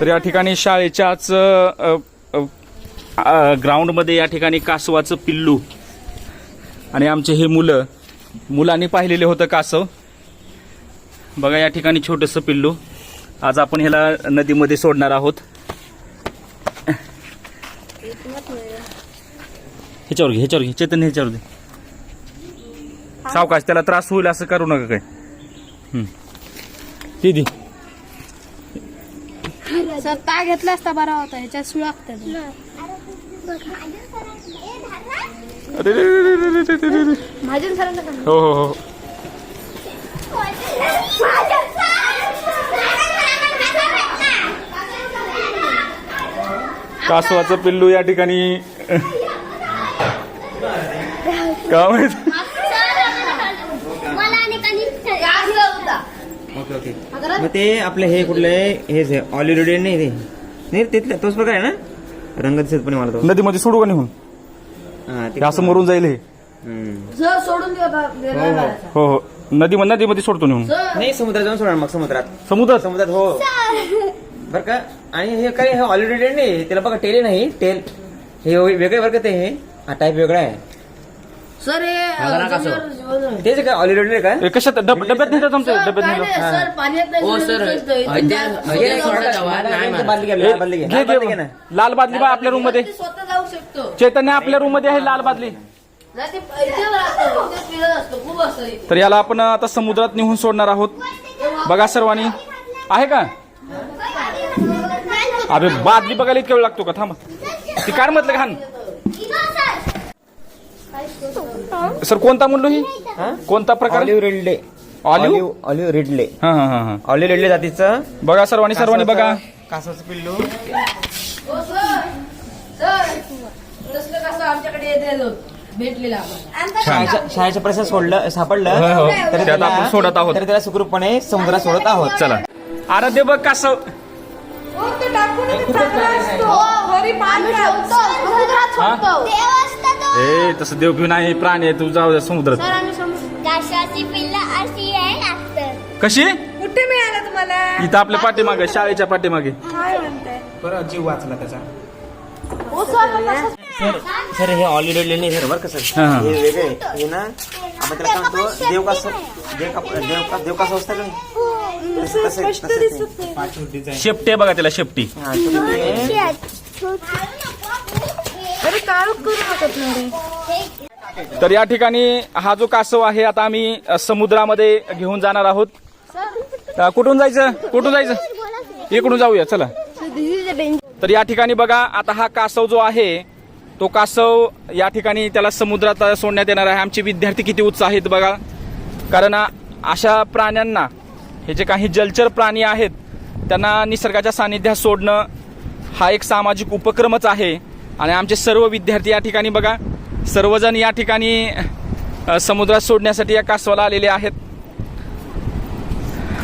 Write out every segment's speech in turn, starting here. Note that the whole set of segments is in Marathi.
तर या ठिकाणी शाळेच्याच ग्राउंडमध्ये या ठिकाणी कासवाचं पिल्लू आणि आमचे हे मुलं मुलांनी पाहिलेले होतं कासव. बघा या ठिकाणी छोटंसं पिल्लू. आज आपण ह्याला नदीमध्ये सोडणार आहोत. ह्याच्यावर घे ह्याच्यावर घे चेतन ह्याच्यावर घे सावकाश त्याला त्रास होईल असं करू नका काय. हम्म. ती असा ता घेतला असता बरा होता ह्याच्यात सुळा अरे रे हो, हो हो. कासवाचं पिल्लू या ठिकाणी. का माहीत? Okay okay. मग ते आपले हे कुठले? हेच आहे ऑलिरेडी नाही ते? नाही तिथलं तोच प्रकार आहे ना? रंग दिसत पण मला तो नदीमध्ये सोडू का निघून हा, ते हे असं मरून जाईल हे. हम्म. सोडून देऊ आता हो हो. हो हो. नदी नदीमध्ये सोडतो निघून नाही समुद्रात जाऊन सोडा मग समुद्रात. समुद्रात? समुद्रात हो. बर का? आणि हे काय हे ऑलरेडी नाही त्याला बघा टेल नाही टेल. हे वेगळे बरं का ते हे. हा टाईप वेगळा आहे. सर कसं? तेच काय नाही काय? हे कशात? डब डब्यात नेतात आमच्या डब्यात सर पाण्यात नाही हो, सर. घे ना, बादली घे, लाल बादली घे. घे. लाल बा आपल्या रूममध्ये. स्वतः जाऊ शकतो. चैतन्य आपल्या रूममध्ये आहे लाल बादली. नाही ते इथे असतो इथे फिरत असतो खूप असतं इथे. तर याला आपण आता समुद्रात नेऊन सोडणार आहोत. बघा सर्वांनी. आहे का? अरे बादली बघायला इतका वेळ लागतो का? थांबा. ती काय म्हटलं घाण. सर कोणता म्हणलो ही? कोणता प्रकार? Olive ridley. Olive? Olive ridley. हा हा हा हा. ऑलिव्ह रिडले जातीचं. बघा सर्वांनी सर्वांनी बघा. कासवाचं पिल्लू. हो सर! सर! तसलं कसं आमच्याकडे येते भेटलेला आम्हाला. शाळेच्या शाळेच्या परिसरात सोडलं सापडलं. तर त्यात त्याला- आपण सोडत आहोत. तर त्याला सुखरूपपणे समुद्रात सोडत आहोत. चला. अरे दे बघ कासव. ए तसं देव घेऊन आहे प्राणी आहे तू जाऊ द्या समुद्रात. काशाची पिल्ल अशी आहे लागतं कशी? कुठे मिळालं तुम्हाला? इथं आपल्या पाठीमागे शाळेच्या पाठीमागे काय म्हणताय? बरं जीव वाचला त्याचा. हो सर हे ऑलरेडी नाही सर बरं का सर. हा, हा. हे वेगळे आहे. हे ना आपण त्याला काय म्हणतो देव कसं देव का देव का देव कसं असतं का नाही? तसं- तसं- तसं ते. शेपटी आहे बघा त्याला शेपटी. हा, तर ते- अरे काय करू शकत नाही तर या ठिकाणी हा जो कासव आहे आता आम्ही समुद्रामध्ये घेऊन जाणार आहोत. कुठून जायचं? कुठून जायचं? इकडून जाऊया चला. तर या ठिकाणी बघा आता हा कासव जो आहे तो कासव या ठिकाणी त्याला समुद्रात सोडण्यात येणार आहे. आमचे विद्यार्थी किती उत्साहित बघा. कारण अशा प्राण्यांना हे जे काही जलचर प्राणी आहेत त्यांना निसर्गाच्या सानिध्यात सोडणं हा एक सामाजिक उपक्रमच आहे. आणि आमचे सर्व विद्यार्थी या ठिकाणी बघा सर्वजण या ठिकाणी समुद्रात सोडण्यासाठी या कासवाला आलेले आहेत.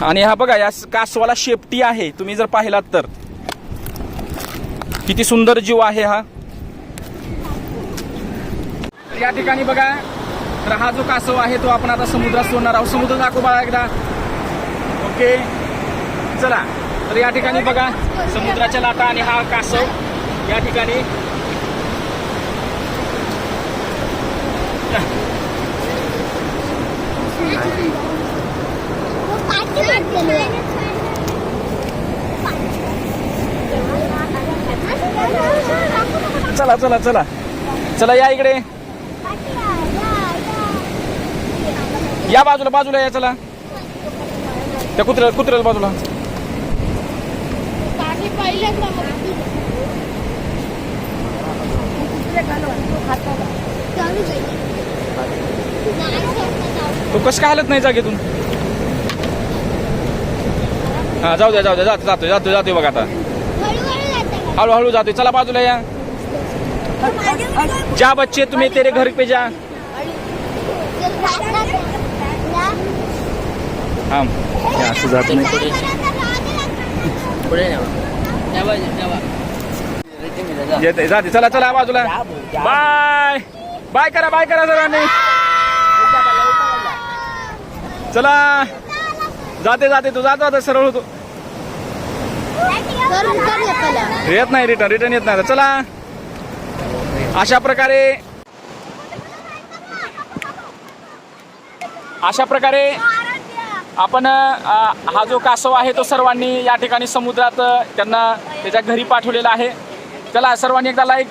आणि हा बघा या कासवाला शेपटी आहे तुम्ही जर पाहिलात तर. किती सुंदर जीव आहे हा. या ठिकाणी बघा तर हा जो कासव आहे तो आपण आता समुद्रात सोडणार आहोत. समुद्र दाखव बाळा एकदा. ओके. चला. तर या ठिकाणी बघा समुद्राच्या लाटा आणि हा कासव या ठिकाणी चला चला चला. चला या इकडे. या बाजूला बाजूला या चला. त्या कुत्र्या कुत्र्याला बाजूला. तो कसं काय हालत नाही जागेतून? हा जाऊ द्या जाऊ द्या जातो जातो जातो जातोय बघा आता. हळूहळू जातोय. चला बाजूला या. जा बच्चे तुम्ही तेरे घर पे जा. हा असं जात नाही पुढे. येते जाते. चला चला बाजूला. बाय बाय करा बाय करा सर्वांनी चला. जाते जाते तू जातो आता सरळ होतो. येत नाही रिटर्न रिटर्न येत नाही चला. अशा प्रकारे अशा प्रकारे आपण हा जो कासव आहे तो सर्वांनी या ठिकाणी समुद्रात त्यांना त्याच्या घरी पाठवलेला आहे. चला सर्वांनी एकदा लाईक